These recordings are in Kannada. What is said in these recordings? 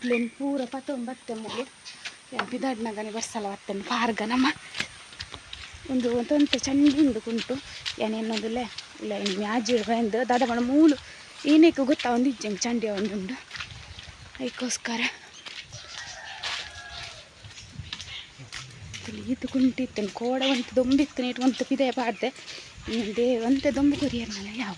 ಕುಂಟ್ಲೇನು ಪೂರ ಪತ್ತೊಂಬತ್ತೆ ಮೂರು ಬಿದಾಡ್ನಾಗನೇ ಬರ್ಸಲ್ಲ ಬತ್ತೇನೆ ಪಾರ್ಗ ನಮ್ಮ. ಒಂದು ಒಂದೊಂದು ಚಂಡಿಂದು ಕುಂಟು. ಏನೇನೊಂದು ಇನ್ನೊಂದುಲೆ ಇಲ್ಲ? ಇನ್ನು ಮ್ಯಾಜ್ ಬಂದು ದಾದ ಬಣ್ಣ ಮೂಲು ಏನಕ್ಕೆ ಗೊತ್ತಾ? ಒಂದು ಇಜ್ಜಂಗೆ ಒಂದು ಒಂದುಂಡು ಅದಕ್ಕೋಸ್ಕರ ಈತು ಕುಂಟಿತ್ತೇನೆ ಕೋಡ ಒಂದು ದೊಂಬಿತ್ತು, ನೀಟ್ ಒಂದು ಪಿದೆ ಪಾಡ್ದೆ. ದೇ ಒಂತೆ ದೊಂಬು ಕೊರಿಯರ್ನಲ್ಲ ಯಾವ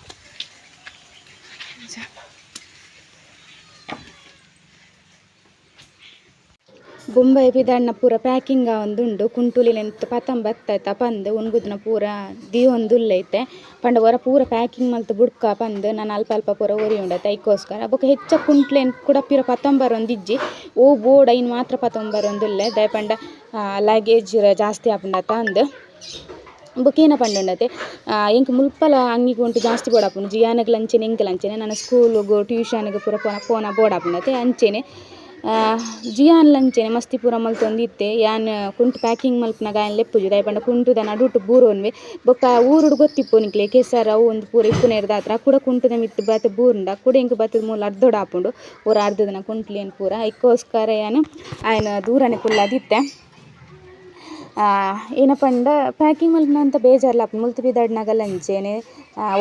ಬೊಂಬೈ ಪಿದಣ್ಣ ಪೂರ ಪ್ಯಾಕಿಂಗ್ ಆವೊಂದುಂಡು ಕುಂಟುಲಿಲೆಂತ ಪತ್ತಂಬತ್ತೈತ ಪಂದ್ ಉನ್ಗುದ್ನ ಪೂರ ದಿ ಒಂದು ಉಲ್ಲೈತೆ ಪಂಡ ವರ ಪೂರ ಪ್ಯಾಕಿಂಗ್ ಮಲ್ತ್ ಬುಡ್ಕ ಪಂದ್, ನಾನು ಅಲ್ಪ ಅಲ್ಪ ಪೂರ ಒರಿ ಉಂಡತೆ ಐಕೋಸ್ಕರ ಬೊಕ ಹೆಚ್ಚ ಕುಂಟ್ಲೆನ್ ಕೂಡ ಪಿರ ಪತ್ತೊಂಬರ್ ಒಂದಿಜ್ಜಿ ಓ ಬೋರ್ಡ್ ಐನ್ ಮಾತ್ರ ಪತೊಂಬರೊಂದುಲ್ಲೆ ದಯ ಪಂಡ ಲಗೇಜ್ ಜಾಸ್ತಿ ಆಪುಂಡತ ಅಂದ್. ಬೊಕೇನ ಪಂಡುಂಡತೆ ಎಂಕ್ ಮುಲ್ಪಲ ಅಂಗಿ ಉಂಟು ಜಾಸ್ತಿ ಬೋಡಾಪುಂಡು ಜಿಯಾನಗ್ ಲಂಚೆನೆ ಎಂಕ್ ಲಂಚೆನೆ ನನ್ನ ಸ್ಕೂಲ್ಗು ಟ್ಯೂಷನ್ಗೆ ಪೂರ ಪೋನ ಬೋಡಾಪುಂಡತೆ ಅಂಚೆನೆ. ಜಿಯಾನ್ಲ ಲಂಚೆನೆ ಮಸ್ತಿ ಪೂರ ಮಲ್ತೊಂದಿತ್ತೆ ಯಾನ್, ಕುಂಟು ಪ್ಯಾಕಿಂಗ್ ಮಲ್ಪನ ಆಯನ್ ಲೆಪ್ಪುಜಿ ದಾಯ್ ಕುಂಟುದ ನಡುಟು ಬೂರೋನ್ವೆ ಬೊಕ್ಕ ಊರುಡು ಗೊತ್ತಿಪ್ಪು ನಿಕ್ಲೆ ಕೆಸರ, ಅವು ಒಂದು ಪೂರ ಇಪ್ಪುನೇರ್ ದಾತ್ರ ಕೂಡ ಕುಂಟುದ ಮಿತ್ತು ಬತ್ ಬೂರುಂಡ. ಕೂಡ ಎಂಕ್ ಬತ್ತದ ಮೂಲ ಅರ್ಧೊಡ ಆಪುಂಡು ಊರ ಅರ್ಧದನ ಏನು ಪೂರ. ಇಕ್ಕೋಸ್ಕರ ಯಾನು ಆಯನ ದೂರನೆ ಕುಲ್ಲದಿತ್ತೆ ಏನಪ್ಪ ಅಂದ್ರೆ ಪ್ಯಾಕಿಂಗ್ ಮಲ್ಪನಂತ ಬೇಜಾರ್ಲ ಆಪುಂಡು ಮುಲ್ತು ಪಿದಡ್ನಗಲ ಅಂಚೆನೆ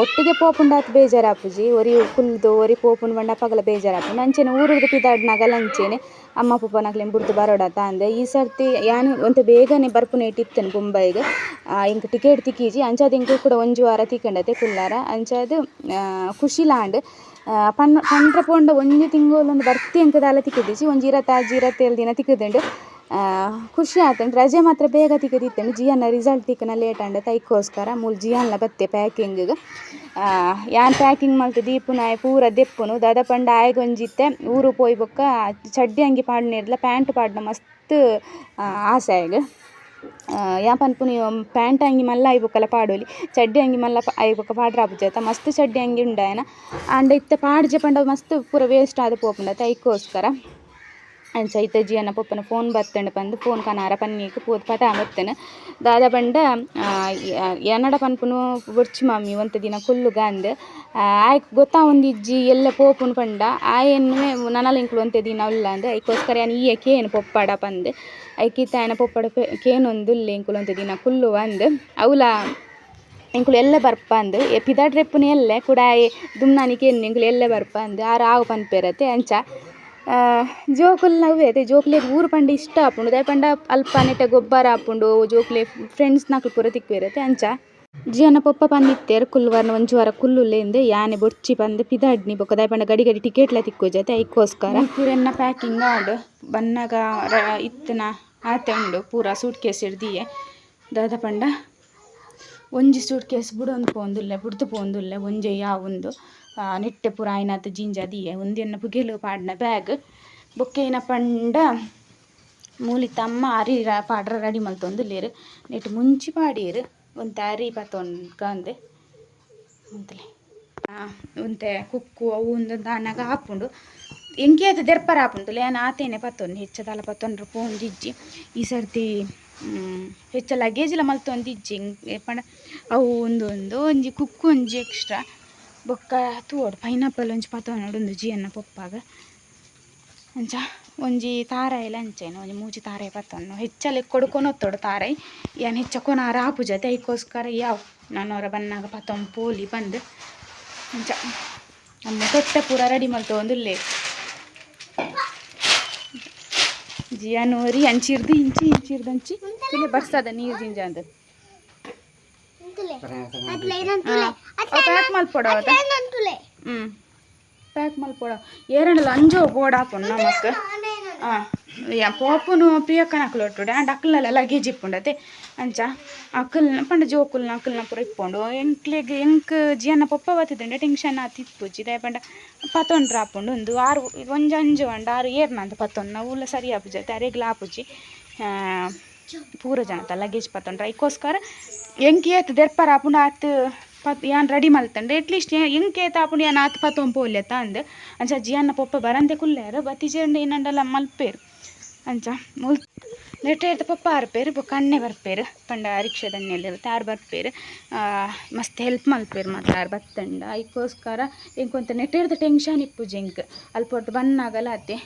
ಒಟ್ಟಿಗೆ ಪೋಪುಂಡಾತ್ ಬೇಜಾರ್ ಆಪುಜಿ ಒರಿ ಕುಲ್ದು, ಒರಿ ಪೋಪುಂಡು ಪಂಡ ಅಪಗಲ ಬೇಜಾರ್ ಆಪುಂಡು ಅಂಚೆನೆ ಊರುಡ್ದು ಪಿದಾಡ್ನಗಲ ಅಂಚೆನೆ, ಅಮ್ಮ ಪಪ್ಪನಕ್ಲೆನ್ ಬುಡ್ದು ಬರೋಡ ಅಂದೆ. ಈ ಸರ್ತಿ ಯಾನು ಒಂತ ಬೇಗನೆ ಬರ್ಪುನ ಇಟ್ಟಿತ್ತೇನೆ ಮುಂಬೈಗೆ. ಇಂಕ ಟಿಕೆಟ್ ತಿಕ್ಕೀಜಿ. ಅಂಚಾದ ಇಂಕು ಕೂಡ ಒಂಜಿ ವಾರ ತಿಕ್ಕಂಡತೆ ಕುಲ್ಲಾರ. ಅಂಚಾದ್ ಖುಷಿ ಲಾಂಡ್. ಪಂಡ್ರ ಪೋಂಡ ಒಂಜಿ ತಿಂಗಳೊಂದು ಬರ್ತಿ ಅಂಕದಾಲ ದಾಲ ತಿಕ್ಕದಿಸಿ ಒಂಜಿ ಇರತ್ತಾಜಿ ಇರತ್ತೇಳು ದಿನ ತಿಕ್ಕದುಂಡು. ಖುಷಿ ಆತಂಡ್ ರಜೆ ಮಾತ್ರ ಬೇಗ ತಿಕ್ಕದಿತ್ತಂಡು ಜಿಯನ್ನ ರಿಸಲ್ಟ್ ತಿಕ್ಕನ ಲೇಟ್ ಅಂಡ ತೈಕೋಸ್ಕರ. ಮೂಲು ಜಿಯನ್ಲ ಬತ್ತೆ ಪ್ಯಾಕಿಂಗಿಗೆ ಯಾನ್ ಪ್ಯಾಕಿಂಗ್ ಮಲ್ತು ದೀಪುನ ಆಯ್ ಪೂರ ದೆಪ್ಪುನು. ದದ ಪಂಡ ಆಯ್ಗೊಂಜಿತ್ತೆ. ಊರು ಪೋಯ್ ಬೊಕ್ಕ ಚಡ್ಡಿ ಅಂಗಿ ಪಾಡ್ನಿರ್ಲ ಪ್ಯಾಂಟ್ ಪಾಡ್ನ ಮಸ್ತ್ ಆಸೆ ಆಯ್ಗ್ ಯಾ ಪನ್ಪುನಿ ಪ್ಯಾಂಟ್ ಅಂಗಿ ಮಲ್ಲ ಐಬೊಕ್ಕಲ ಪಾಡೋಲಿ. ಚಡ್ಡಿ ಅಂಗಿ ಮಲ್ಲ ಐಬೊಕ್ಕ ಪಾಡ್ರ ಆಪುಜಾತ ಮಸ್ತ್ ಚಡ್ಡಿ ಅಂಗಿ ಉಂಡಾಯನ. ಆಂಡ ಇತ್ತೆ ಪಾಡ್ಜೆ ಪಂಡ ಮಸ್ತ್ ಪೂರ ವೇಸ್ಟ್ ಆದ ಪೋಪುಂಡತ ಐಕೋಸ್ಕರ ಅಂಚ ಐತ ಜಿಯನ ಪೊಪ್ಪನ ಫೋನ್ ಬತ್ತಂಡು ಪಂದ್ ಫೋನ್ ಕನಾರ ಪನ್ನೆಕ್ ಪೋದ್ ಪಟ ಬತ್ತನ ದಾದ ಪಂಡ ಎನ್ನಡ ಪನ್ಪುನು ಬೊರ್ಚಿ ಮಮ್ಮಿ ಒಂತ ದಿನ ಕುಲ್ಲುಗ ಅಂದ್ ಆಯ್ಕ್ ಗೊತ್ತಾ ಒಂದಿಜ್ಜಿ ಎಲ್ಲ ಪೋಪುನು ಪಂಡ ಆಯನ್ನೇ ನನಲ ಇಂಕ್ಲು ಒಂತೆ ದಿನ ಉಲ್ಲ ಅಂದ್ ಐಕೋಸ್ಕರ ಯಾನ್ ಈಯೆ ಕೇನು ಪೊಪ್ಪಡ ಪಂದ್ ಐಕಿತ್ತ ಆಯನ ಪೊಪ್ಪಡ ಕೇನೊಂದುಲ್ಲೆ ಇಂಕುಲು ಒಂತೆ ದಿನ ಕುಲ್ಲು ಅಂದ್ ಅವಲ ಎಂಕುಲು ಎಲ್ಲ ಬರ್ಪ ಅಂದ್ ಎ ಪಿದಾಡ್ ಎಲ್ಲ ಎಲ್ಲೆ ಕೂಡ ದುಮ್ನಾನಿಕೆ ಎಂಕುಲು ಎಲ್ಲ ಬರ್ಪ ಅಂದ್ ಆರು ಆವು ಪನ್ಪೇರತ್ತೆ ಅಂಚ ನವ್ವೆ ಅದೇ ಜೋಕ್ಲೆ ಊರು ಪಂಡ ಇಷ್ಟ ಆಪುಂಡು. ದಾಯೆ ಪಂಡ ಅಲ್ಪ ನೆಟ್ಟ ಗೊಬ್ಬರ ಆಪುಂಡು, ಜೋಕ್ಲೆ ಫ್ರೆಂಡ್ಸ್ ನಾಲ್ಕು ಪೂರ ತಿಕ್ಕಿರತ್ತೆ ಅಂಚ. ಜಿಯನ ಪೊಪ್ಪ ಪಂದಿತ್ತೇರ್ ಕುಲ್ವರ್ನ ಒಂಜು ವಾರ ಕುಲ್ಲುಲ್ಲೆಂದು ಯಾನೆ ಬೊಡ್ಚಿ ಪಂದ್ ಪಿದಾಡ್ನಿ ಬೊಕ್ಕ. ದಯ ಪಂಡ ಗಡಿ ಗಡಿ ಟಿಕೆಟ್ಲ ತಿಕ್ಕೋಜತೆ ಐಕೋಸ್ಕರ. ಪೂರೆನ್ನ ಪ್ಯಾಕಿಂಗ್ ಆಡು ಬನ್ನಗ ಇತ್ತನ ಆತೆ ಉಂಡು, ಪೂರ ಸೂಟ್ ಕೇಸ್ ಹಿಡ್ದಿಯೆ ದಾದ ಪಂಡ ಒಂಜಿ ಸೂಟ್ ಕೇಸ್ ಬುಡೊಂದು ಪೋಂದುಲ್ಲೆ ಬುಡ್ದು ಪೋಂದುಲ್ಲೆ ಒಂಜೆ ಯಾವೊಂದು. ಆಯ್ನಾತ್ ಜೀಂಜ ದಿಯೆ ಒಂದಿನ ಪುಗೆಲು ಪಾಡ್ನ ಬ್ಯಾಗ್. ಬೊಕ್ಕೇನ ಪಂಡ ಮೂಲಿ ತಮ್ಮ ಅರಿ ಪಾಡ್ರ ರೆಡಿ ಮಲ್ತೊಂದುಲ್ಲೆರ್ ನೆಟ್ ಮುಂಚಿ ಪಾಡೀರ್ ಒಂತ ಅರಿ ಪತ್ತೊಂದು ಅಂತಲೇ ಒಂತೆ ಕುಕ್ಕು, ಅವು ಒಂದು ದಾನಾಗ ಹಾಪುಂಡು. ಎಂಕಿ ಅದು ದೆರ್ಪರ ಹಾಪುಂಡು ಲೇನ ಆತೇನೆ ಪತ್ತೊಂದು ಹೆಚ್ಚದಲ ಪತ್ತೊಂಡ್ರ ಪೋಂದಿಜ್ಜಿ ಈ ಸರ್ತಿ ಹೆಚ್ಚ ಲಗೇಜ್ಲ ಮಲ್ತೊಂದಿಜ್ಜಿ ಪಂಡ, ಅವು ಒಂದೊಂದು ಒಂದು ಒಂಜಿ ಕುಕ್ಕು ಒಂಜಿ ಎಕ್ಸ್ಟ್ರಾ. ಬೊಕ್ಕ ತೂವೋಡು ಪೈನಾಪಲ್ ಒಂಜಿ ಪತ್ತೊಂಡು ಒಂದು ಜಿಯನ್ನ ಪೊಪ್ಪಾಗ. ಅಂಚ ಒಂಜಿ ತಾರಾಯಿಲ ಅಂಚೆನ ಒಂಜಿ ಮೂಜಿ ತಾರಾಯಿ ಪತ್ತೊಂಡು ಹೆಚ್ಚಲ್ಲಿ ಕೊಡ್ಕೊನೊತ್ತೋಡು ತಾರಾಯಿ ಏನು ಹೆಚ್ಚ ಕೊನಾರ ಆಪುಜತೆ ಐಕೋಸ್ಕರ ಯಾವ ನನ್ನವರ ಬನ್ನಾಗ ಪತ್ತೊಂದು ಪೋಲಿ ಬಂದು. ಅಂಚ ನಮ್ಮ ತೊಟ್ಟ ಪೂರ ರೆಡಿ ಮಲ್ತೊಂದುಲ್ಲೆ ಜಿಯಾನು ರೀ ಅಂಚಿರ್ದು ಇಂಚಿ ಇಂಚಿರ್ದು ಅಂಚಿ. ತುಲೆ ಬರ್ಸದ ನೀರು ಜಿಂಜ ಅಂತ ಪ್ಯಾಕ್ ಮಲ್ಪೊಡ ಹ್ಞೂ ಪ್ಯಾಕ್ ಮಲ್ಪೊಡ ಏರಣಲ್ಲ ಅಂಜೋ ಬೋರ್ಡ್ ಹಾಕೊಂಡು ನಮಕ್ ಹಾಂ ಯಾ ಪೋಪುನು ಪ್ರಿಯಕ್ಕನ ಅಕ್ಕಲು ಒಟ್ಟುಡೆ ಅಂಡ್ ಅಕ್ಕಲೆಲ್ಲ ಲಗೇಜ್ ಇಪ್ಪುಂಡತೆ. ಅಂಚ ಅಕ್ಕಲ್ನ ಪಂಡ ಜೋಕುಲ್ನ ಅಕ್ಕಲ್ನ ಪೂರ ಇಪ್ಪುಂಡು. ಎಂಕ್ಲೆಗ್ ಎಂಕ್ ಜಿಯನ್ನ ಪೊಪ್ಪ ಬತ್ತಿದ್ದಂಡೆ ಟೆನ್ಷನ್ ಆತಿಪ್ಪುಜಿ ದಾಯ ಪಂಡ ಪತ್ತೊಂಡ್ರ ಆಪುಂಡು ಒಂದು ಆರು ಒಂಜಿ ಅಂಜು ಅಂಡ ಆರು ಏರ್ನ ಅಂತ ಪತ್ತೊಂದು ನಾವು ಸರಿ ಆಪುಜತೆ ಅರೆಗ್ಲ ಆಪುಜಿ ಆ, ಪೂರ ಜನತ ಲಗೇಜ್ ಪತ್ತೊಂಡ್ರ ಐಕೋಸ್ಕರ ಎಂಕಿ ಏತ್ ದೆರ್ಪರ ಆಪುಂಡು ಆತ್ ಪತ್ ಯಾನ್ ರೆಡಿ ಮಲ್ತಂಡೆ ಅಟ್ಲೀಸ್ಟ್ ಎಂಕೆ ಕೇತ ಆಪುಂಡು ಯಾನ್ ಆತ್ ಪತ್ತೊಂದು ಪೋಲ್ಯತ ಅಂದ್ ಅಂಚ ಜಿಯನ್ನ ಪೊಪ್ಪ ಬರಂದೆ ಕುಲ್ಲೇರು ಬತ್ತಿಜೆಂಡು ಏನಂಡಲ್ಲ ಮಲ್ಪೇರು. ಅಂಚ ಮುಲ್ ನೆಟ್ಟೆಡ್ದ ಪಪ್ಪ ಆರ್ಪೇರು ಬೊಕ್ಕ ಅಣ್ಣೆ ಬರ್ಪೇರು, ಪಂಡ ರಿಕ್ಷಾದನ್ನೆಲ್ಲಿರುತ್ತೆ ಆರು ಬರ್ಪೇರು. ಮಸ್ತ್ ಹೆಲ್ಪ್ ಮಲ್ಪೇರು ಮಾತ್ರ ಆರು ಬತ್ತಂಡ. ಐಕೋಸ್ಕರ ಎಂಕೊಂತ ಇರ್ದ ಟೆನ್ಷನ್ ಇಪ್ಪು ಜಿಂಕ್. ಅಲ್ಪ ಒಟ್ಟು ಬನ್ನಾಗಲ್ಲ ಅತ್ತೆ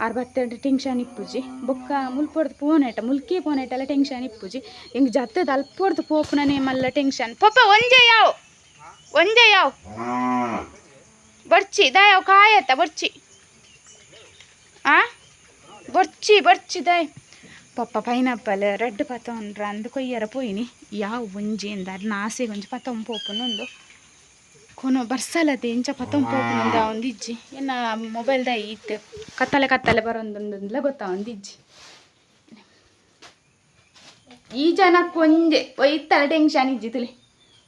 ಆರು ಬತ್ತೆರಡು ಟೆನ್ಷನ್ ಇಪ್ಪುಜಿ ಬೊಕ್ಕ ಮುಲ್ಪೊಡ್ದು ಪೋನೆಟ, ಮುಲ್ಕಿ ಪೋನೆಟೆಲ್ಲ ಟೆನ್ಷನ್ ಇಪ್ಪುಜಿ ಹಿಂಗೆ ಜತ್ತದ ಅಲ್ಪೊಡ್ದು ಪೋಪುನನೆ ಮಲ್ಲ ಟೆನ್ಷನ್ ಪಪ್ಪ ಒಂಜೆ ಯಾವ್? ಒಂಜೆ ಯಾವ್? ಬರ್ಚಿ ದಾಯವ್ ಕಾಯತ್ತ ಬರ್ಚಿ. ಆ? ಬರ್ಚಿ ಬರ್ಚಿ ದಾಯ್ ಪಪ್ಪ ಪೈನಾಪಲ್ ರೆಡ್ ಪತ್ತೊಂಡ್ರ ಅಂದು ಕೊಯ್ಯರ ಪೋಯಿನಿ. ಯಾವ ಒಂಜಿ ಅಂದ ನಾಸಿ ಒಂಜಿ ಪತ್ತೊಂ ಪೋಪುನೊಂದು. ಕೊನೊ ಬರ್ಸಲತೆ ಇಂಚ ಪತಂ ಪೋಪುನಂದ ಒಂದು ಇಜ್ಜಿ ಎನ್ನ ಮೊಬೈಲ್ದ ಇತ್ತು ಕತ್ತಲೆ ಕತ್ತಲೆ ಬರೋದೊಂದುಲ್ಲ ಗೊತ್ತಾ ಒಂದು ಇಜ್ಜಿ ಈ ಜನಕ್ಕೆ ಕೊಂಜೆ ಒಯ್ತಲ್ಲ ಟೆನ್ಷನ್ ಇಜ್ಜಿ ತುಲಿ.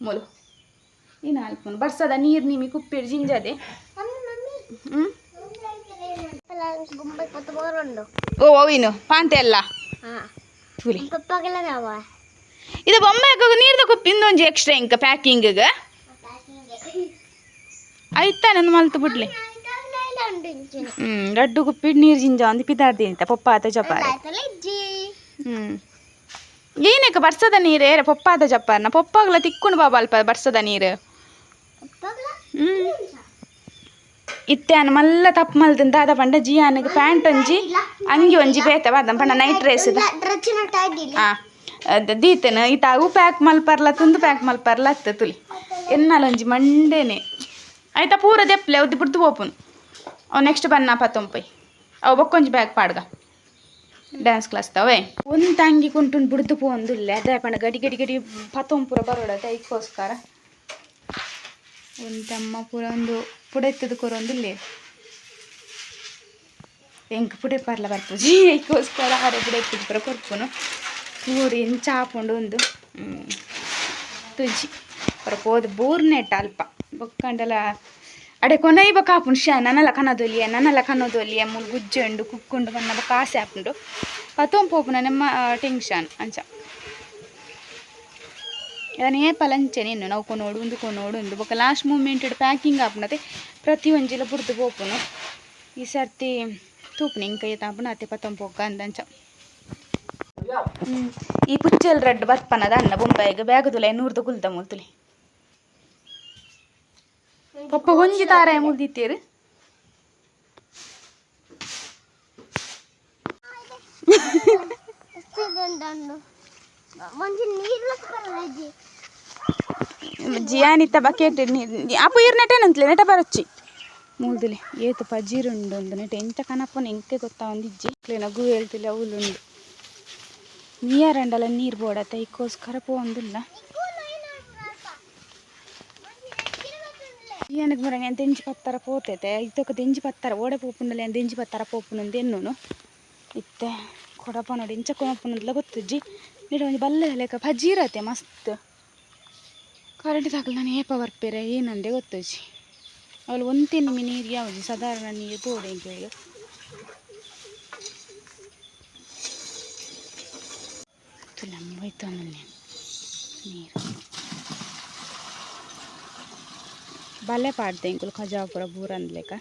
ಮೊಲು. ಇನ್ನು ಅಲ್ಪನು ಬರ್ಸದ ನೀರು ನಿಮಗೆ ಕುಪ್ಪಿಡು ಜಿಂಜದೆ. ಹ್ಞೂ ಗುಂಬೈ ಕೊತ್ತ ಬೋರುಂಡು ಓ ಓವಿನು ಪಾಂತೆ ಅಲ್ಲ? ಇದು ಬೊಮ್ಮೆ ನೀರ್ದ ಕುಪ್ಪಿ ಇನ್ನೊಂದು ಎಕ್ಸ್ಟ್ರಾ ಇಂಕ ಪ್ಯಾಕಿಂಗ್ಗೆ ನನ್ನ ಮಲ್ತು ಬಿಡ್ಲಿ. ಹ್ಮ್ ರಡ್ಡು ಕುಪ್ಪಿಡ್ ನೀರು ಜಿಂಜ, ಒಂದು ಪಿದಾರ್ದಿ ಅಂತ ಪಪ್ಪಾತ ಜಪಾರಿ ಹ್ಮ್. ಏನಕ್ಕೆ ಬರ್ಸದ ನೀರೇ? ಪಪ್ಪಾದ ಜಪಾರ್ನ ಪಪ್ಪಾಗ್ಲ ತಿಕ್ಕೊಂಡು ಬಾಬಾ ಅಲ್ಪ, ಬರ್ಸದ ನೀರು. ಹ್ಮ್. ಇತ್ತೆ ಅನ್ನ ಮಲ್ಲ ತಪ್ಪು ಮಲ್ತಂತ ಅದ ಪಂಡ ಜಿಯಾನಿಗೆ ಪ್ಯಾಂಟ್ ಒಂಜಿ ಅಂಗಿ ಒಂಜಿ ಬೇತ ಬಾದ ಪಂಡ ನೈಟ್ ಡ್ರೆಸ್ ಹಾ ದೀತನ ಇತಾಗು ಪ್ಯಾಕ್ ಮಲ್ಪರ್ಲ, ತುಂದು ಪ್ಯಾಕ್ ಮಲ್ಪರ್ಲ ಅತ್ತ ತುಲಿ. ಎನ್ನಲೊಂಜಿ ಮಂಡೇನೆ. ಆಯ್ತಾ, ಪೂರ ದೆಪ್ಲೆ, ಉದ್ದಿ ಬಿಡ್ದು ಪೋಪುನು ಅವ್ ನೆಕ್ಸ್ಟ್ ಬನ್ನ ಪತ್ತೊಂಪೈ ಅವು ಬಕ್ಕೊಂಜಿ ಬ್ಯಾಗ್ ಪಾಡ್ಗ. ಡ್ಯಾನ್ಸ್ ಕ್ಲಾಸ್ ತವೆ ಒಂದು ತಂಗಿ ಕುಂಟುನ್ ಬಿಡ್ದು ಪೋಂದುಲ್ಲೆ ಅದೇ ಪಂಡ ಗಡಿ ಗಡಿ ಗಡಿ ಪತ್ತೊಂ ಪೂರ ಬರೋಡ ತೈಕೋಸ್ಕರ ಒಂದು ತಮ್ಮ ಪೂರ ಒಂದು ಪುಡೆತ್ತದ ಕೊರೊಂದಿಲ್ಲ ಎಂಕ್ ಪುಡೆ ಪರ್ಲ ಬರ್ಪುಜಿ ಐಕೋಸ್ಕರ ಹರೆ ಪುಡೆ ಎತ್ತಿದ ಪುರ ಕೊರ್ಪುನು. ಊರಿ ಎಂಚ ಹಾಕೊಂಡು ಒಂದು ತುಜಿ ಪರ ಪೋದು ಬೋರ್ನೆಟ್ ಅಲ್ಪ. ಬೊಕ್ಕಂಡಲ. ಅಡೆ ಕೊನೈ ಬಕ ಹಾಪುಂಡು ಶ ನನ್ನಲ ಕನದೊಲಿಯ ನನ್ನಲ ಕನದೊಲಿಯ ಮುಲ್ ಗುಜ್ಜೆಂಡು, ಕುಕ್ಕೊಂಡು ಬನ್ನ ಆಸೆ ಆಪುಂಡು. ಪತೊಂ ಪೋಪುನ ನಮ್ಮ ಟೆನ್ಷನ್, ಅಂಚ. ಅದನ್ನೇ ಪಲಂಚೆ ಇನ್ನು ನಾವು ಕೊನೋಡು ಒಂದು ಕೊನೋಡು ಒಂದು ಬೊಕ್ಕ ಲಾಸ್ಟ್ ಮೂಮೆಂಟ್ ಪ್ಯಾಕಿಂಗ್ ಆಪುನತೆ, ಪ್ರತಿ ಒಂಜಿಲ ಬುರ್ದು ಪೋಪುನು ಈ ಸರ್ತಿ ತೂಪುನ ಇಂಕ ತಾಪುನ, ಅತ್ತೆ ಪತ್ತೊಂ ಪೋಕ ಅಂದಂಚ. ಈ ಪುಚ್ಚಲ್ ರಡ್ಡ್ ಬರ್ಪನದ ಅನ್ನ ಬೊಂಬಾಯಿಗೆ, ಬ್ಯಾಗದುಲ ನೂರ್ದು ಗುಲ್ದ ಮುಲ್ತುಲಿ. ಪಪ್ಪ ಒಂಜಿ ತಾರಾಯ ಮುಲ್ದಿತ್ತೀರು ದಂಡು ಮಂಜಿ ನೀರು ಬರಲ್ಲ ಇಜ್ಜಿ ಜಿಯಾನಿತ್ತ ಬಕೆಟ್ ನೀರು ಅಪ್ಪ ಇರ್ ನೆಟೆ ನಂತ್ಲೆ ನೆಟ ಬರಚ್ಚಿ ಮೂಲ್ದುಲಿ ಏತು ಪಜೀರುಂಡು ಒಂದು ನೆಟ ಎಂತ ಕನಪ್ಪನ ಎಂಕೆ ಗೊತ್ತಾ ಒಂದಿಜ್ಜಿ ನಗು ಹೇಳ್ತಿಲ್ಲ ಅವಳುಂಡು ನೀರಂಡಲ ನೀರು ಬೋಡತ್ತೆ ಇಕ್ಕೋಸ್ಕರ ಪೋಂದಿಲ್ಲ ಏನಕ್ಕೆ ಬರಂಗ ಎಂತ ಎಂಜಿ ಪತ್ತರ ಪೋತೈತೆ ಇತ್ತೊಕ್ಕ ತೆಂಜಿ ಪತ್ತರ ಓಡೆ ಪೋಪುಂಡಲೆ ಎಂತ ಎಂಜಿ ಪತ್ತರ ಪೋಪುನಂದು ಎನ್ನೋನು ಇತ್ತೆ ಕೊಡಪ ನೋಡಿ ಇಂಚ ಕೊನಪ್ಪುನಂದ್ಲ ಗೊತ್ತಜ್ಜಿ ನೀಡ ಒಂದು ಬಲ್ಲೆ ಲೆಕ್ಕ ಭಜೀರತೆ ಮಸ್ತ್ ಕರೆಂಟ್ ತಗಲ ನಾನು ಏಪ ಬರ್ಪೇರೆ ಏನಂದೆ ಗೊತ್ತಜ್ಜಿ ಅವಳು ಒಂತೆ ನಿಮಿ ನೀರು ಯಾವ್ದು ಸಾಧಾರಣ ನೀರು ತೋಡೆ ಅಂತ ಹೇಳಿ ತುಲಮ್ಮಿ ಹೋಯ್ತು ಆಮೇಲೆ ನೀರು ಬಲ್ಲೆ ಪಾಡ್ದೆ ಇಂಕುಲು ಖಜಾಪುರ ಬೂರ ಅಂದ್ಲೆಕ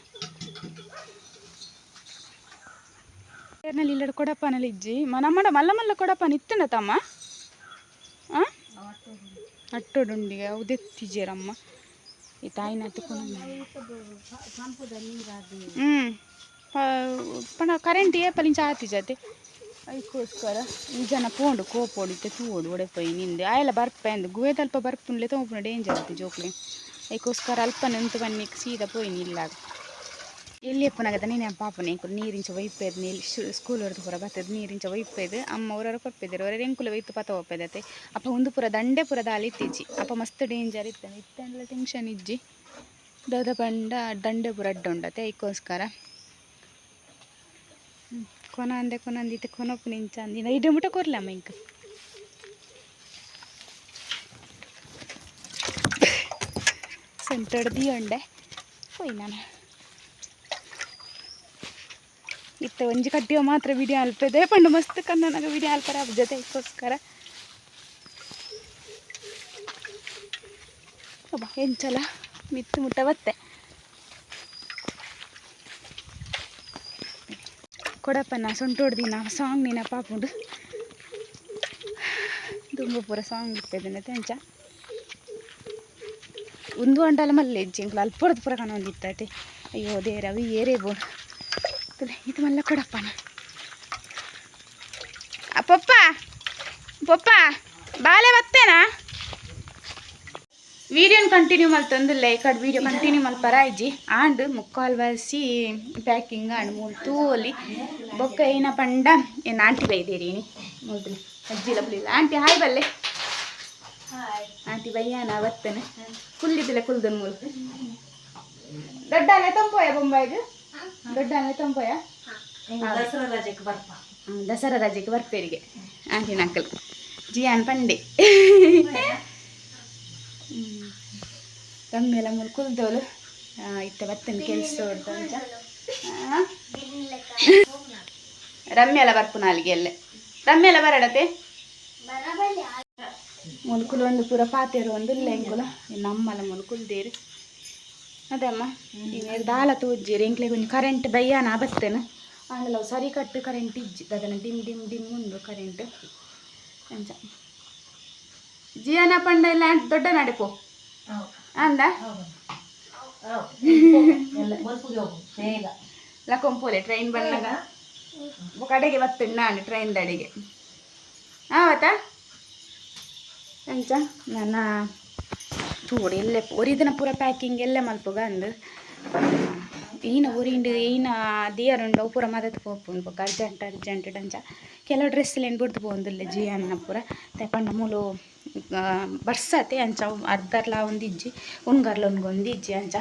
ನಲ್ಲಿ ಇಲ್ಲಡ ಕೊಡಪ್ಪನಲ್ಲಿ ಇಜ್ಜಿ ಮನ ಮಾಡ ಮಲ್ಲ ಮಲ್ಲ ಕೊಡಪ್ಪನ ಇತ್ತಂಡ ತಮ್ಮ ಆ ಅಟ್ಟೊಡುಂಡಿಗೆ ಉದೆತ್ತಿಜೇರಮ್ಮ ಈ ತಾಯಿನ ಹತ್ಕೊಂಡು ಹ್ಞೂ ಪಣ ಕರೆಂಟ್ ಏಪಲಿಂಚ ಆತಿಜತೆ ಅದಕ್ಕೋಸ್ಕರ ಈ ಜನ ಪೋಂಡು ಕೋಪೋಡಿತ್ತೆ ತೂಡು ಒಡೆಪೈ ನಿಂದೆ ಆಯೆಲ್ಲ ಬರ್ಪೆ ಅಂದು ಗುವೆ ತಲ್ಪ ಬರ್ಪುಂಡ್ಲೆ ತೊಂಪುನ ಡೇಂಜರ್ ಆಯ್ತು ಜೋಕ್ಲೆ ಅದಕ್ಕೋಸ್ಕರ ಅಲ್ಪನೆ ಉಂಟು ಬನ್ನಿಕ್ಕೆ ಸೀದಾ ಪೋಯಿನಿ ಇಲ್ಲಾಗ ಎಲ್ಲಿ ಎಪ್ಪನಾಗದ ನೀನು ಪಾಪನ ಎಂಕುಲು ನೀರಿಂಚ ಒಯ್ಪೇದು ನೀಲ್ ಸ್ಕೂಲ್ ಹೊರದು ಪೂರ ಬರ್ತದೆ ನೀರಿಂಚ ಒಯ್ಪೇದು ಅಮ್ಮ ಅವರವರು ಕೊಪ್ಪಿದ್ರು ಅವರ ಎಂಕುಲು ಒಯ್ತು ಪತ ಒಪ್ಪೇದತೆ ಅಪ್ಪ ಒಂದು ಪುರ ದಂಡೆ ಪೂರ ದಾಲಿ ಇತ್ತಿಜ್ಜಿ ಅಪ್ಪ ಮಸ್ತ್ ಡೇಂಜರ್ ಇತ್ತಾನೆ ಇತ್ತೆಲ್ಲ ಟೆನ್ಷನ್ ಇಜ್ಜಿ ದೊಡ್ಡ ಬಂಡ ದಂಡೆ ಪುರ ಅಡ್ಡೊಂಡತ್ತೆ ಅದಕ್ಕೋಸ್ಕರ. ಕೊನ ಅಂದೆ ಕೊನ ಅಂದಿತ್ತೆ ಕೊನಪ್ಪು ನಿಂಚ ಅಂದಿನ ಇಡ ಮುಟ ಕೊರ್ಲಮ್ಮ ಇಂಕ ಸೆಂಟಡ್ದಿ ಉಂಡೆ ಹೋಯ್ ನಾನು ಇತ್ತ ಒಂಜಿ ಕಟ್ಟಿಯೋ ಮಾತ್ರ ವಿಡಿಯೋ ಅಲ್ಪದೆ ಪಂಡು ಮಸ್ತ್ ಕನ್ನನಾಗ ವಿಡಿಯೋ ಅಲ್ಪರ ಜೊತೆ ಇದಕ್ಕೋಸ್ಕರ ಒಬ್ಬ ಎಂಚಲ ಮಿತ್ತು ಮುಟ್ಟ ಬತ್ತೆ ಕೊಡಪ್ಪನ ಸೊಂಟೋಡ್ದಿನ ಸಾಂಗ್ ನೀನ ಪಾಪುಂಡು ಪೂರ ಸಾಂಗ್ ಇಪ್ಪೇದನೆ ತೆಂಚ ಒಂದು ಗಂಟಲ ಮಲ್ಲೆ ಇಂಕ್ಲ ಪುರ ಪೂರ ಕಣ ಒಂದಿತ್ತಟೆ ಅಯ್ಯೋ ದೇರವಿ ಏರೇ ಬೋ ಇದು ಮಲ್ಲ ಕೊಡಪ್ಪ ಪಪ್ಪ ಪಪ್ಪ ಬಾಲೆ ಬತ್ತೇನಾ ವಿಡಿಯೋನ ಕಂಟಿನ್ಯೂ ಮಲ್ತೊಂದಿಲ್ಲ ಈ ಕಡೆ ವೀಡಿಯೋ ಕಂಟಿನ್ಯೂ ಮಲ್ಪರ ಇಜ್ಜಿ. ಆಂಡ್ ಮುಕ್ಕಾಲ್ ಬಸಿ ಪ್ಯಾಕಿಂಗ್ ಆಂಡ್ ಮೂಲ್ ತೂಲಿ ಬೊಕ್ಕ ಏನ ಪಂಡ ಏನು ಆಂಟಿ ಬೈದೇರಿ ಅಜ್ಜಿ ಲಬ್ಲಿಲ್ಲ ಆಂಟಿ ಹಾಯ್ ಬಲ್ಲೆ. ಆಂಟಿ ಬಯ್ಯಾನ ಬರ್ತೇನೆ ಕುಲ್ಲಿದ್ದಿಲ್ಲ ಕುಲ್ದನ್ ಮೂಲ. ದೊಡ್ಡ ಅಲೆ ತಂಪೋಯ ಬೊಂಬಾಯಿಗೆ ದೊಡ್ಡ ಅಲೆ ತಂಪೋಯ? ದಸರಾ ರಜೆಗೆ ಬರ್ಪ. ದಸರಾ ರಜೆಗೆ ಬರ್ಪೇರಿಗೆ ಆಂಟಿ ನಕಲ್. ಜಿಯಾನ್ ಪಂಡೆ. ಕಮ್ಮೆಲ್ಲ ಮುಲ್ ಕುಲ್ದೋಳು ಇತ್ತ ಬರ್ತೇನೆ ಕೆಲ್ಸ ರಮ್ಯ ಎಲ್ಲ ಬರ್ಪುನ ಅಲ್ಲಿಗೆ ಎಲ್ಲೆ ರಮ್ಯ ಎಲ್ಲ ಬರಡತೆ? ಮುಲ್ಕುಲು ಒಂದು ಪೂರ ಪಾತೆರು ಒಂದು ಲೆಂಗುಲು ನಮ್ಮಲ ಮುಲ್ಕುಲ್ದೇರು ಅದೇ ಅಮ್ಮ ಈಗ ದಾಲ ತೂಜ್ಜಿರಿ. ಇಂಕ್ಲೆ ಕೊಂಚ ಕರೆಂಟ್ ಬಯ್ಯಾನ ಬತ್ತೇನು? ಆಂಡಲ ಸರಿ ಕಟ್ಟು ಕರೆಂಟ್ ಇಜ್ಜಿ. ಅದನ್ನು ಡಿಮ್ ಡಿಮ್ ಡಿಮ್ ಉಂಡು ಕರೆಂಟ್ ಅಂಚ. ಜಿಯನ ಪಂಡ ಇಲ್ಲ ದೊಡ್ಡ ನಡಿಪೋ ಅಂದ? ಲಕೊಂಪೋಲೆ ಟ್ರೈನ್ ಬಂದಾಗ ಕಡೆಗೆ ಬರ್ತೇನೆ ನಾನು ಟ್ರೈನ್ ದಡಿಗೆ ಆವತ್ತ? ಅಂಚ ನನ್ನ ತೂಡಿ ಎಲ್ಲೆ ಒರಿದಿನ ಪೂರ ಪ್ಯಾಕಿಂಗ್ ಎಲ್ಲೆ ಮಲ್ಪುಗ ಅಂದು. ಈನ ಒರಿಂಡು ಈನ ದಿಯರುಂಡು ಪೂರ ಮದತ್ ಪೋಪುಂಡು ಬೊಕ ಅರ್ಜೆಂಟ್ ಅರ್ಜೆಂಟ್ ಅಂಚ ಕೆಲವು ಡ್ರೆಸ್ಸಲ್ಲಿ ಏನು ಬಿಡ್ದು ಪೋಂದಿಲ್ಲ ಜಿ ಅನ್ನ ಪೂರ. ತೆಪಂಡ ಮೂಲು ಬರ್ಸತೆ ಅಂಚ, ಅರ್ಧರ್ಲ ಒಂದಿಜ್ಜಿ ಉಣ್ಗರ್ಲ ಒಂದಿಜ್ಜಿ ಅಂಚ.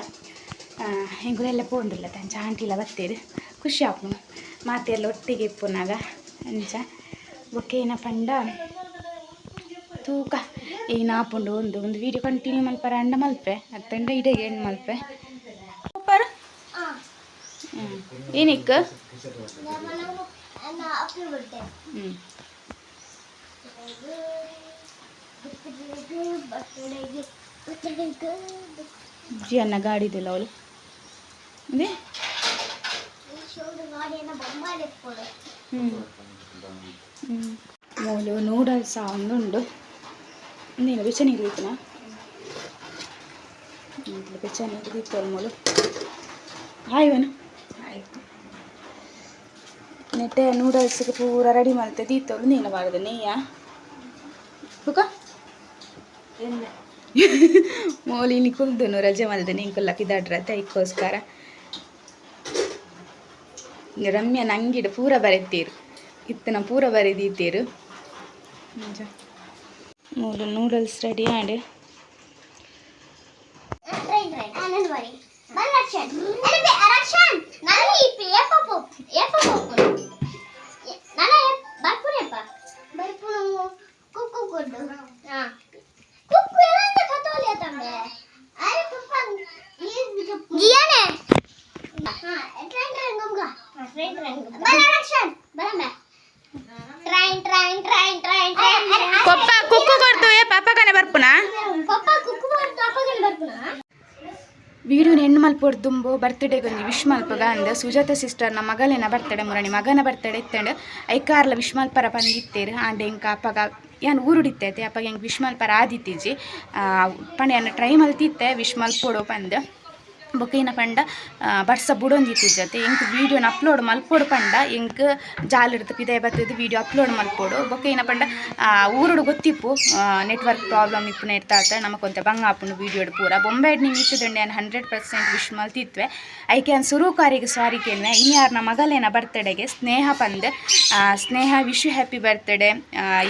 ಹೆಂಗುಲೆಲ್ಲ ಪೋಂದಿಲ್ಲ ತಂಚ ಆಂಟಿಲ ಬತ್ತೇರು. ಖುಷಿ ಆಪುನು. ಮಾತೆಲ್ಲ ಒಟ್ಟಿಗೆ ಇಪ್ಪುನಾಗ ಅಂಚ. ಬೊಕ್ಕೇನ ಪಂಡ ತೂಕ. ಈಗ ನಾಪುಂಡು ಒಂದು ಒಂದು ವೀಡಿಯೋ ಕಂಟಿನ್ಯೂ ಮಲ್ಪರ ಅಂಡ ಮಲ್ಪೆ ಅತ್ತಂಡ ಇಡೆ ಹೆಣ್ಣು ಮಲ್ಪೆ? ಹ್ಞೂ ಏನಿಕ್ಕ ಹ್ಞೂ ಜಿ ಅನ್ನ ಗಾಡಿದಿಲ್ಲ ಅವಳು. ಅದೇ? ಈ ಹ್ಞೂ ಮೂಲು ನೂಡಲ್ಸ್ ಒಂದುಂಡು. ನೀನು ಬೆಚ್ಚ ನೀರು ಇತ್ತನ ಬೆಚ್ಚ ನೀರು ಇತ್ತು ಅಲ್ಮೋಲು ಆಯ್ವನು ಆಯ್ತು. ನೆಟ್ಟೆ ನೂಡಲ್ಸ್ಗೆ ಪೂರ ರೆಡಿ ಮಾಡ್ತೆ. ದೀತವಳು ನೀನು ಮಾಡಿದೆ ನೀಯ? ಬುಕ ಮೋಲಿ ಮೋಲಿನಿ ಕುಲ್ದನು ರಜೆ ಮಾಡಿದೆ ನೀನು ಕುಲ್ಲ ಕಿದಾಡ್ರ ತೈಕೋಸ್ಕರ ರಮ್ಯ ನಂಗಿಡ ಪೂರ ಬರೆತೀರು. ಇತ್ತನ ಪೂರ ಬರೆದೀತೀರು ಮೂಲು ನೂಡಲ್ಸ್ ರೆಡಿ ಆಡಿ ಟ್ರೈನ್ ಟ್ರೈನ್ ಆನಂದ್ ಬರಿ ಬಲ್ ರಕ್ಷಣ್ ಅರೆ ರಕ್ಷಣ್ ನಾನು ಈ ಏಪ ಪೋಪ್ ಏಪ ಪೋಪ್ ನಾನು ಬರ್ಪುನೇಪ ಬರ್ಪುನು ಕುಕ್ಕು ಕೊಡ್ಡು ಹಾ ಕುಕ್ಕು ಏನಂತ ಕತೋಲಿ ತಂದೆ ಅರೆ ಪಪ್ಪ ಜಿಯಾನೆ ಹಾ ಟ್ರೈನ್ ಟ್ರೈನ್ ಗಂಗ ಟ್ರೈನ್ ಟ್ರೈನ್ ಬಲ್ ರಕ್ಷಣ್ ಬರಮೆ train train train train train ಪಪ್ಪ ಕುಕ್ಕು ಕೊಡ್ತು ಏ ಪಾಪ ಕನೆ ಬರ್ಪುನಾ ಪಪ್ಪ ಕುಕ್ಕು ಮಾಡ್ತಾ ಅಪ್ಪಗೆ ಬರ್ಪುನಾ ವೀಡಿಯೋನ ದುಂಬು ಬರ್ತ್ಡೇಗೆ ಒಂದು ವಿಶ್ ಮಲ್ಪಗ ಅಂದ ಸುಜಾತ ಸಿಸ್ಟರ್ನ ಮಗಳೇನ ಬರ್ತಡೆ ಮುರಣಿ ಮಗನ ಬರ್ತಡೆ ಇತ್ತಂಡು ಐಕಾರ್ಲ ವಿಶ್ ಮಲ್ಪರ ಬಂದಿತ್ತೇರು ಆಂಡೆ ಇಂಕ ಅಪ್ಪಗ ಏನು ಊರುಡಿತ್ತೈತೆ ಅಪ್ಪಗ ಹೆಂಗೆ ವಿಶ್ ಮಲ್ಪರ ಆದಿತ್ತಿಜಿ ಪಂಡ ಟ್ರೈ ಮಲ್ತಿತ್ತೆ ವಿಶ್ ಮಲ್ಪೋಡು ಪಂದು ಬೊಕೇನ ಪಂಡ ಬಡ್ಸ ಬುಡೊಂದಿತ್ತಿಜ್ಜತೆ ಎಂಕ್ ವೀಡಿಯೋನ ಅಪ್ಲೋಡ್ ಮಲ್ಪೋಡು ಪಂಡ ಎಂಕ್ ಜಾಲಿಡ್ದು ಪಿದಾಯ ಬರ್ತದೆ ವೀಡಿಯೋ ಅಪ್ಲೋಡ್ ಮಲ್ಪೋಡು. ಬೊಕೇನ ಪಂಡ ಊರುಡು ಗೊತ್ತಿಪ್ಪು ನೆಟ್ವರ್ಕ್ ಪ್ರಾಬ್ಲಮ್ ಇಪ್ಪುನ ಇರ್ತಾತ, ನಮಕೊಂತ ಬಂಗ ಆಪುಂಡು ವೀಡಿಯೋಡು ಪೂರ. ಬೊಂಬೈಡ್ ನೀವು ಇತ್ತದಂಡೆ ನಾನು ಹಂಡ್ರೆಡ್ ಪರ್ಸೆಂಟ್ ವಿಶ್ ಮಲ್ತಿತ್ವೆ. ಐಕೆ ಅನ್ ಸುರುಕಾರಿಗೆ ಸ್ವಾರಿಕೆನ್ವೆ ಇನ್ಯಾರ್ನ ಮಗಲೇನ ಬರ್ತಡೆಗೆ ಸ್ನೇಹ ಪಂದ್ ಸ್ನೇಹ ವಿಶ್ ಹ್ಯಾಪಿ ಬರ್ತ್ಡೇ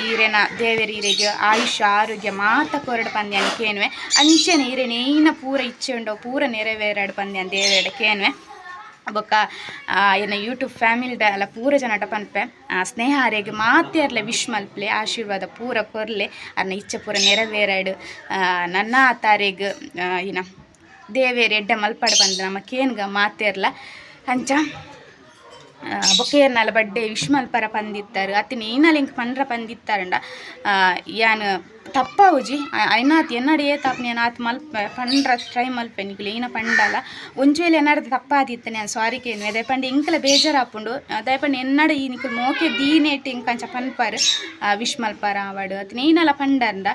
ಈರೇನ, ದೇವೇರಿ ಈರೆಗೆ ಆಯುಷ, ಆರೋಗ್ಯ ಮಾತ ಕೊರಡು ಪಂದ್ಯ ಅನ್ಕೇನ್ವೆ ಅಂಚೆನೆ ಈರೇನೇನ ಪೂರ ಇಚ್ಛೆ ಉಂಡೋ ಪೂರ ನೆರವೇರಾಡು ಪಂದ್ಯ ದೇವೇರಡ ಕೇನ್ವೆ ಬೊಕ್ಕ ಏನ ಯೂಟ್ಯೂಬ್ ಫ್ಯಾಮಿಲಿದ ಅಲ್ಲ ಪೂರ ಜನಟ ಪನ್ಪೆ. ಸ್ನೇಹ ಆರೆಗೆ ಮಾತೆರ್ಲೆ ವಿಶ್ ಮಲ್ಪ್ಲೆ, ಆಶೀರ್ವಾದ ಪೂರ ಕೊರ್ಲೆ. ಅರ್ನ ಇಚ್ಛೆ ಪೂರ ನೆರವೇರಡು. ನನ್ನ ತಾರೆಗೆ ಏನ ದೇವೇರಿ ಎಡ್ಡೆ ಮಲ್ಪಡ ಬಂದ ನಮ್ಮ ಕೇನ್ಗ ಮಾತೆರ್ಲ ಅಂಚ ಬೊಕೇರ್ನಲ ಬಡ್ಡೆ ಪರ ಪಂದಿತ್ತಾರೆ ಅತ್ತಿನ ಏನಲ್ಲ ಇಂಕ್ ಪಂಡ್ರ ಪಂದಿತ್ತಾರಂಡ. ಯಾನ್ ತಪ್ಪಾವುಜಿ ಐನಾತ್ ಏ ಏತಾಪ್ నేను ಆತ್ ಮಲ್ಪ ಪಂಡ್ರ ಟ್ರೈ ಮಲ್ಪೆ ಏನ ಈನ ಪಂಡಲ. ಒಂಚೂಲಿ ಎನ್ನಡ ತಪ್ಪಾದಿತ್ತೆ ನಾನು ಸಾರಿ ಕೇನು ದಯಪಂಡ ಇಂಕಲ ಬೇಜಾರಾಪುಂಡು. ದಯಪಂಡ ಎನ್ನಡ ಈ ನಿಕ್ಲು ಮೋಕೆ ದೀನೇಟ್ ಇಂಕಂಚ ಪನ್ಪರ್ ವಿಶ್ ಮಲ್ಪರ ಆವಡು. ಅತ್ ನೀನಲ್ಲ ಪಂಡಂಡ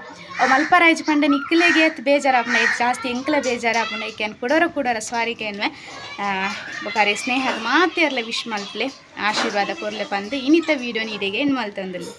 ಮಲ್ಪರ ಐಜ್ ಪಂಡ ನಿಕ್ಲೆಗೆ ಎತ್ ಬೇಜಾರಾಪುಂಡ. ಇದು ಜಾಸ್ತಿ ಇಂಕಲ ಬೇಜಾರಾಪುಂಡ. ಈಕೆ ಕೊಡೋರ ಕೊಡೋರ ಸಾರಿ ಕೇನ್ವೆ. ಬೊಕಾರೆ ಸ್ನೇಹದ ಮಾತೇರ್ಲ ವಿಶ್ ಮಲ್ಪಲೆ ಆಶೀರ್ವಾದ ಕೊರ್ಲೆ ಪಂದು ಇನಿತ ವೀಡಿಯೋ ನೀಡಿಗೆ ಏನು ಮಲ್ತಂದಿಲ್ಲ